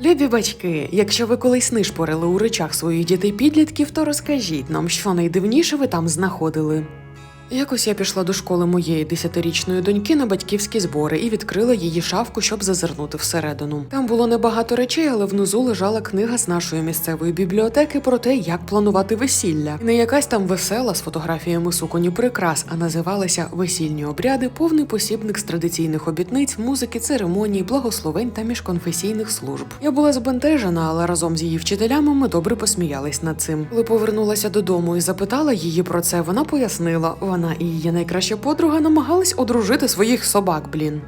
Любі батьки, якщо ви колись нишпорили у речах своїх дітей-підлітків, то розкажіть нам, що найдивніше ви там знаходили. Якось я пішла до школи моєї десятирічної доньки на батьківські збори і відкрила її шафку, щоб зазирнути всередину. Там було небагато речей, але внизу лежала книга з нашої місцевої бібліотеки про те, як планувати весілля. Не якась там весела з фотографіями суконь і прикрас, а називалася Весільні обряди, повний посібник з традиційних обітниць, музики, церемоній, благословень та міжконфесійних служб. Я була збентежена, але разом з її вчителями ми добре посміялись над цим. Коли повернулася додому і запитала її про це, вона пояснила, вона і її найкраща подруга намагались одружити своїх собак, блін.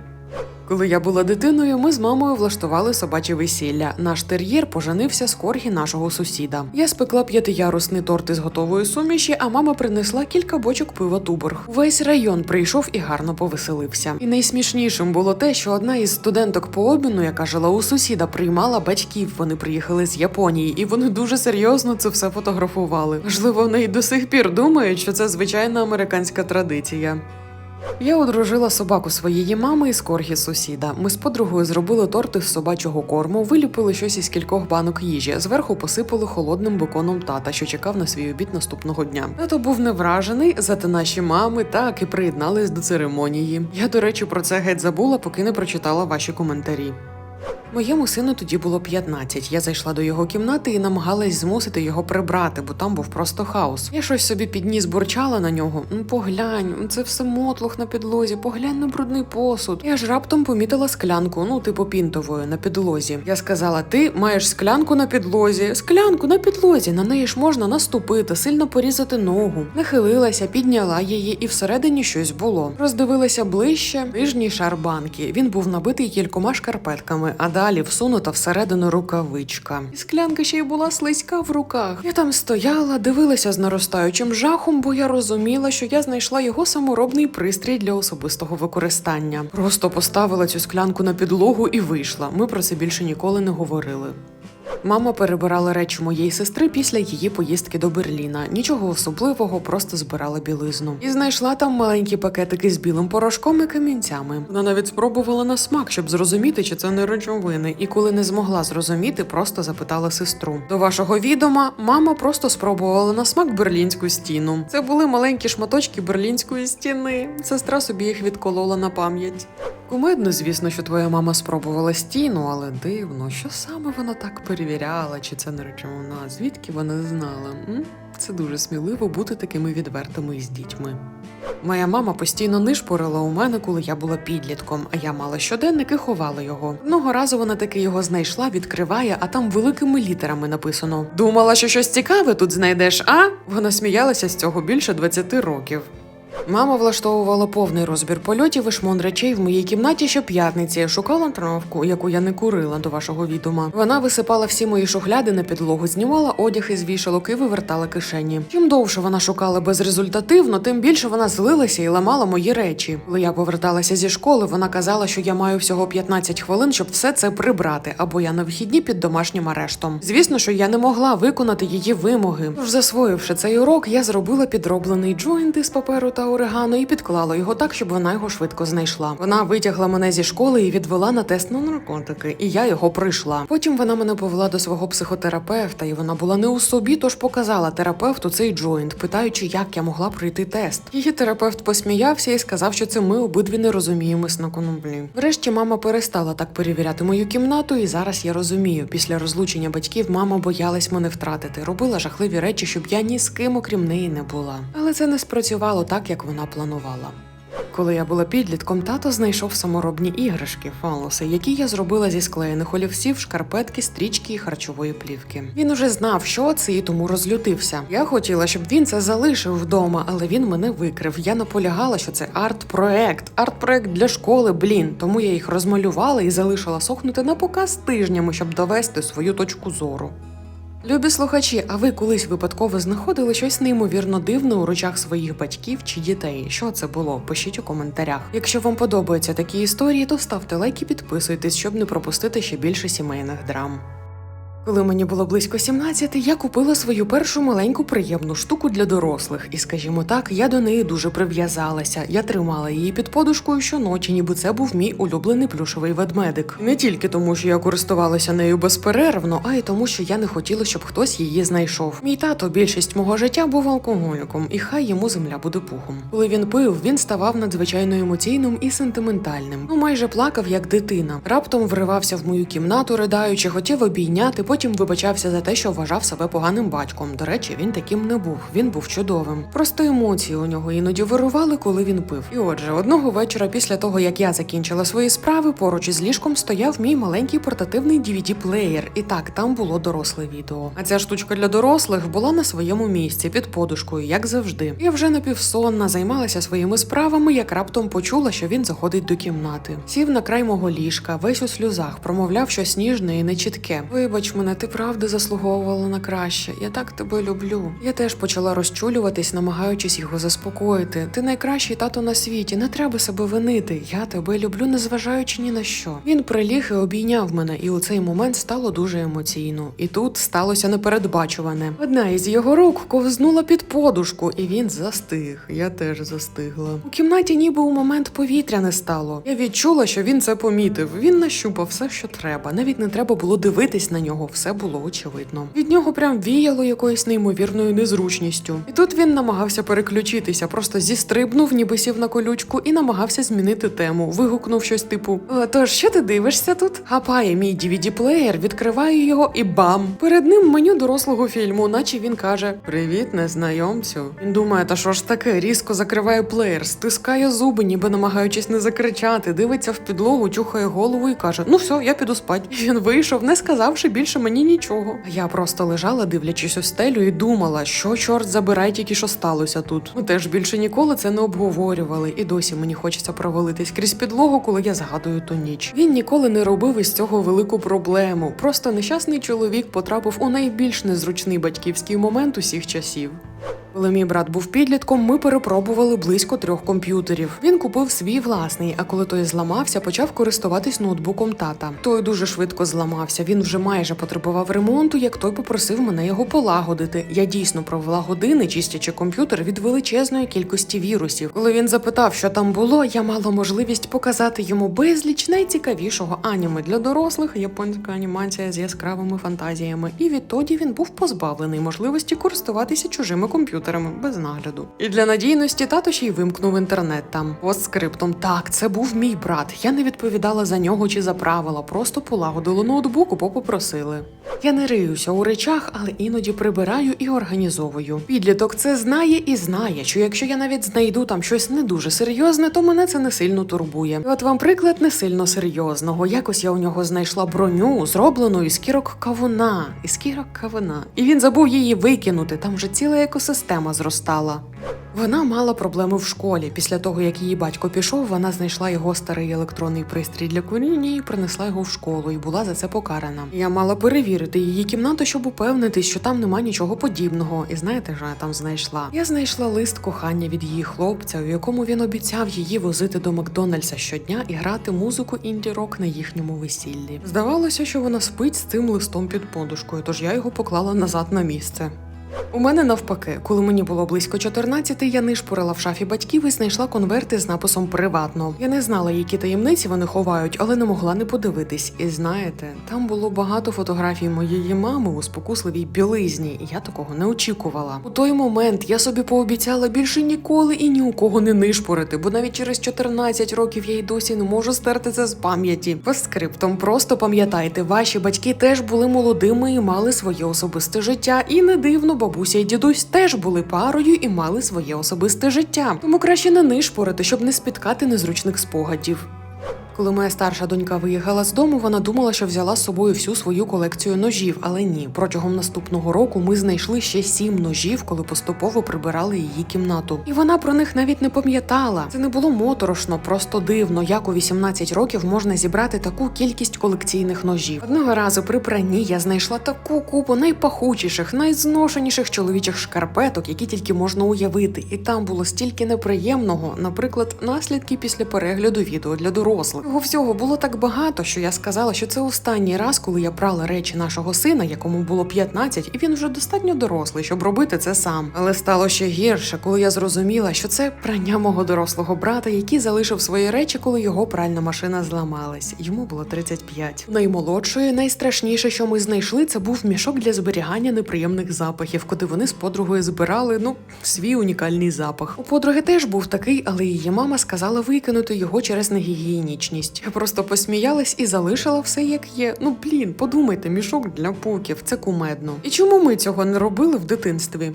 Коли я була дитиною, ми з мамою влаштували собаче весілля. Наш тер'єр поженився з коргі нашого сусіда. Я спекла п'ятиярусний торт із готової суміші, а мама принесла кілька бочок пива Туборг. Весь район прийшов і гарно повеселився. І найсмішнішим було те, що одна із студенток по обміну, яка жила у сусіда, приймала батьків. Вони приїхали з Японії, і вони дуже серйозно це все фотографували. Можливо, вони й до сих пір думають, що це звичайна американська традиція. Я одружила собаку своєї мами із коргі сусіда. Ми з подругою зробили торти з собачого корму, виліпили щось із кількох банок їжі, зверху посипали холодним беконом тата, що чекав на свій обід наступного дня. Тато був не вражений, зате наші мами так і приєднались до церемонії. Я, до речі, про це геть забула, поки не прочитала ваші коментарі. Моєму сину тоді було 15. Я зайшла до його кімнати і намагалась змусити його прибрати, бо там був просто хаос. Я щось собі підніс бурчала на нього. «Ну, Поглянь, це все мотлох на підлозі, поглянь на брудний посуд. Я ж раптом помітила склянку, ну типу пінтової, на підлозі. Я сказала: ти маєш склянку на підлозі, склянку на підлозі. На неї ж можна наступити, сильно порізати ногу. Нахилилася, підняла її, і всередині щось було. Роздивилася ближче нижній шар банки. Він був набитий кількома шкарпетками, а далі всунута всередину рукавичка. І склянка ще й була слизька в руках. Я там стояла, дивилася з наростаючим жахом, бо я розуміла, що я знайшла його саморобний пристрій для особистого використання. Просто поставила цю склянку на підлогу і вийшла. Ми про це більше ніколи не говорили. Мама перебирала речі моєї сестри після її поїздки до Берліна. Нічого особливого, просто збирала білизну. І знайшла там маленькі пакетики з білим порошком і камінцями. Вона навіть спробувала на смак, щоб зрозуміти, чи це не речовини. І коли не змогла зрозуміти, просто запитала сестру. До вашого відома, мама просто спробувала на смак берлінську стіну. Це були маленькі шматочки берлінської стіни. Сестра собі їх відколола на пам'ять. Кумедно, звісно, що твоя мама спробувала стіну, але дивно, що саме вона так перевіряла, чи це не речовина, звідки вона знала. М? Це дуже сміливо бути такими відвертими із дітьми. Моя мама постійно нишпорила у мене, коли я була підлітком, а я мала щоденник і ховала його. Одного разу вона таки його знайшла, відкриває, а там великими літерами написано: Думала, що щось цікаве тут знайдеш, а? Вона сміялася з цього більше 20 років. Мама влаштовувала повний розбір польотів і шмон речей в моїй кімнаті щоп'ятниці. Шукала травку, яку я не курила до вашого відома. Вона висипала всі мої шухляди на підлогу, знімала одяг із вішалок і вивертала кишені. Чим довше вона шукала безрезультативно, тим більше вона злилася і ламала мої речі. Коли я поверталася зі школи, вона казала, що я маю всього 15 хвилин, щоб все це прибрати, або я на вихідні під домашнім арештом. Звісно, що я не могла виконати її вимоги. Тож, засвоївши цей урок, я зробила підроблений джойнт із паперу та орегано і підклала його так, щоб вона його швидко знайшла. Вона витягла мене зі школи і відвела на тест на наркотики, і я його пройшла. Потім вона мене повела до свого психотерапевта, і вона була не у собі, тож показала терапевту цей джойнт, питаючи, як я могла пройти тест. Її терапевт посміявся і сказав, що це ми обидві не розуміємось на коноплі. Врешті мама перестала так перевіряти мою кімнату, і зараз я розумію. Після розлучення батьків мама боялась мене втратити, робила жахливі речі, щоб я ні з ким, окрім неї, не була. Але це не спрацювало так, як вона планувала. Коли я була підлітком, тато знайшов саморобні іграшки, фалоси, які я зробила зі склеєних олівців, шкарпетки, стрічки і харчової плівки. Він уже знав, що це, і тому розлютився. Я хотіла, щоб він це залишив вдома, але він мене викрив. Я наполягала, що це арт-проект, арт-проект для школи, блін. Тому я їх розмалювала і залишила сохнути на показ тижнями, щоб довести свою точку зору. Любі слухачі, а ви колись випадково знаходили щось неймовірно дивне у речах своїх батьків чи дітей? Що це було? Пишіть у коментарях. Якщо вам подобаються такі історії, то ставте лайк і підписуйтесь, щоб не пропустити ще більше сімейних драм. Коли мені було близько 17, я купила свою першу маленьку приємну штуку для дорослих, і, скажімо так, я до неї дуже прив'язалася. Я тримала її під подушкою щоночі, ніби це був мій улюблений плюшовий ведмедик. Не тільки тому, що я користувалася нею безперервно, а й тому, що я не хотіла, щоб хтось її знайшов. Мій тато більшість мого життя був алкоголіком, і хай йому земля буде пухом. Коли він пив, він ставав надзвичайно емоційним і сентиментальним. Ну майже плакав як дитина. Раптом вривався в мою кімнату, ридаючи, хотів обійняти. Потім вибачався за те, що вважав себе поганим батьком. До речі, він таким не був. Він був чудовим. Просто емоції у нього іноді вирували, коли він пив. І отже, одного вечора, після того як я закінчила свої справи, поруч із ліжком стояв мій маленький портативний DVD-плеєр. І так, там було доросле відео. А ця штучка для дорослих була на своєму місці під подушкою, як завжди. Я вже напівсонна займалася своїми справами, як раптом почула, що він заходить до кімнати. Сів на край мого ліжка, весь у сльозах, промовляв щось ніжне і нечітке. Вибач мене, ти правда заслуговувала на краще. Я так тебе люблю. Я теж почала розчулюватись, намагаючись його заспокоїти. Ти найкращий тато на світі, не треба себе винити. Я тебе люблю, незважаючи ні на що. Він приліг і обійняв мене, і у цей момент стало дуже емоційно. І тут сталося непередбачуване. Одна із його рук ковзнула під подушку, і він застиг. Я теж застигла. У кімнаті, ніби у момент повітря не стало. Я відчула, що він це помітив. Він нащупав все, що треба. Навіть не треба було дивитись на нього, все було очевидно. Від нього прям віяло якоюсь неймовірною незручністю. І тут він намагався переключитися, просто зістрибнув, ніби сів на колючку, і намагався змінити тему. Вигукнув щось типу: «Е, Тож, що ти дивишся тут? Хапає мій DVD-плеєр, відкриваю його і бам! Перед ним меню дорослого фільму, наче він каже: Привіт, незнайомцю. Він думає, та що ж таке, різко закриває плеєр, стискає зуби, ніби намагаючись не закричати, дивиться в підлогу, чухає голову і каже: Ну все, я піду спать. Він вийшов, не сказавши більше мені нічого. Я просто лежала, дивлячись у стелю, і думала, що чорт забирай, тільки що сталося тут. Ми теж більше ніколи це не обговорювали, і досі мені хочеться провалитись крізь підлогу, коли я згадую ту ніч. Він ніколи не робив із цього велику проблему. Просто нещасний чоловік потрапив у найбільш незручний батьківський момент усіх часів. Коли мій брат був підлітком, ми перепробували близько трьох комп'ютерів. Він купив свій власний, а коли той зламався, почав користуватись ноутбуком тата. Той дуже швидко зламався. Він вже майже потребував ремонту, як той попросив мене його полагодити. Я дійсно провела години, чистячи комп'ютер від величезної кількості вірусів. Коли він запитав, що там було, я мала можливість показати йому безліч найцікавішого аніме для дорослих, японська анімація з яскравими фантазіями. І відтоді він був позбавлений можливості користуватися чужими комп'ютерами без нагляду. І для надійності тато ще й вимкнув інтернет там. Постскриптом, так, це був мій брат. Я не відповідала за нього чи за правила, просто полагодила ноутбук, бо попросили. Я не риюся у речах, але іноді прибираю і організовую. Підліток це знає і знає, що якщо я навіть знайду там щось не дуже серйозне, то мене це не сильно турбує. І от вам приклад не сильно серйозного. Якось я у нього знайшла броню, зроблену із кірок кавуна. Із кірок кавуна. І він забув її викинути. Там вже ціла екосистема зростала. Вона мала проблеми в школі. Після того, як її батько пішов, вона знайшла його старий електронний пристрій для куріння і принесла його в школу, і була за це покарана. Я мала перевірити її кімнату, щоб упевнитись, що там нема нічого подібного. І знаєте, що я там знайшла? Я знайшла лист кохання від її хлопця, у якому він обіцяв її возити до Макдональдса щодня і грати музику інді-рок на їхньому весіллі. Здавалося, що вона спить з цим листом під подушкою, тож я його поклала назад на місце. У мене навпаки, коли мені було близько 14, я нишпорила в шафі батьків і знайшла конверти з написом Приватно. Я не знала, які таємниці вони ховають, але не могла не подивитись. І знаєте, там було багато фотографій моєї мами у спокусливій білизні, я такого не очікувала. У той момент я собі пообіцяла більше ніколи і ні у кого не нишпорити, бо навіть через 14 років я й досі не можу стерти це з пам'яті. По скриптом, просто пам'ятайте, ваші батьки теж були молодими і мали своє особисте життя, і не дивно, бабуся і дідусь теж були парою і мали своє особисте життя. Тому краще не нишпорити, щоб не спіткати незручних спогадів. Коли моя старша донька виїхала з дому, вона думала, що взяла з собою всю свою колекцію ножів, але ні. Протягом наступного року ми знайшли ще сім ножів, коли поступово прибирали її кімнату. І вона про них навіть не пам'ятала. Це не було моторошно, просто дивно, як у 18 років можна зібрати таку кількість колекційних ножів. Одного разу при пранні я знайшла таку купу найпахучіших, найзношеніших чоловічих шкарпеток, які тільки можна уявити. І там було стільки неприємного, наприклад, наслідки після перегляду відео для дорослих. Того всього було так багато, що я сказала, що це останній раз, коли я брала речі нашого сина, якому було 15, і він вже достатньо дорослий, щоб робити це сам. Але стало ще гірше, коли я зрозуміла, що це прання мого дорослого брата, який залишив свої речі, коли його пральна машина зламалась. Йому було 35. Наймолодшої, найстрашніше, що ми знайшли, це був мішок для зберігання неприємних запахів, куди вони з подругою збирали ну свій унікальний запах. У подруги теж був такий, але її мама сказала викинути його через негігієнічність. Я просто посміялась і залишила все як є. Ну блін, подумайте, мішок для пуків, це кумедно. І чому ми цього не робили в дитинстві?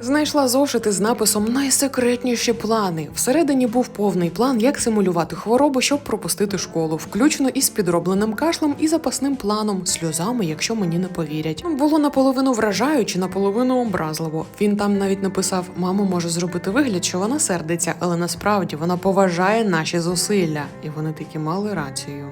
Знайшла зошити з написом Найсекретніші плани. Всередині був повний план, як симулювати хворобу, щоб пропустити школу, включно із підробленим кашлем і запасним планом, сльозами, якщо мені не повірять. Було наполовину вражаюче, наполовину образливо. Він там навіть написав: мама може зробити вигляд, що вона сердиться, але насправді вона поважає наші зусилля, і вони таки мали рацію.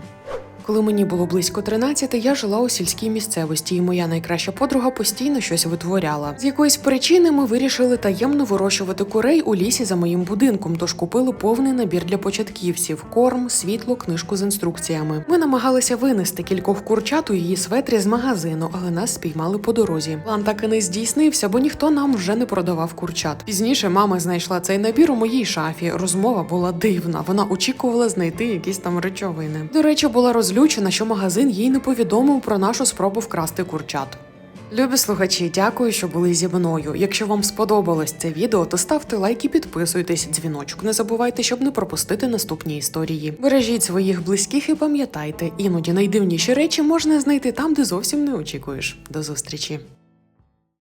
Коли мені було близько 13, я жила у сільській місцевості, і моя найкраща подруга постійно щось витворяла. З якоїсь причини ми вирішили таємно вирощувати курей у лісі за моїм будинком, тож купили повний набір для початківців: корм, світло, книжку з інструкціями. Ми намагалися винести кількох курчат у її светрі з магазину, але нас спіймали по дорозі. План так і не здійснився, бо ніхто нам вже не продавав курчат. Пізніше мама знайшла цей набір у моїй шафі. Розмова була дивна. Вона очікувала знайти якісь там речовини. До речі, була розлючена, що магазин їй не повідомив про нашу спробу вкрасти курчат. Любі слухачі, дякую, що були зі мною. Якщо вам сподобалось це відео, то ставте лайк і підписуйтесь. Дзвіночок не забувайте, щоб не пропустити наступні історії. Бережіть своїх близьких і пам'ятайте, іноді найдивніші речі можна знайти там, де зовсім не очікуєш. До зустрічі!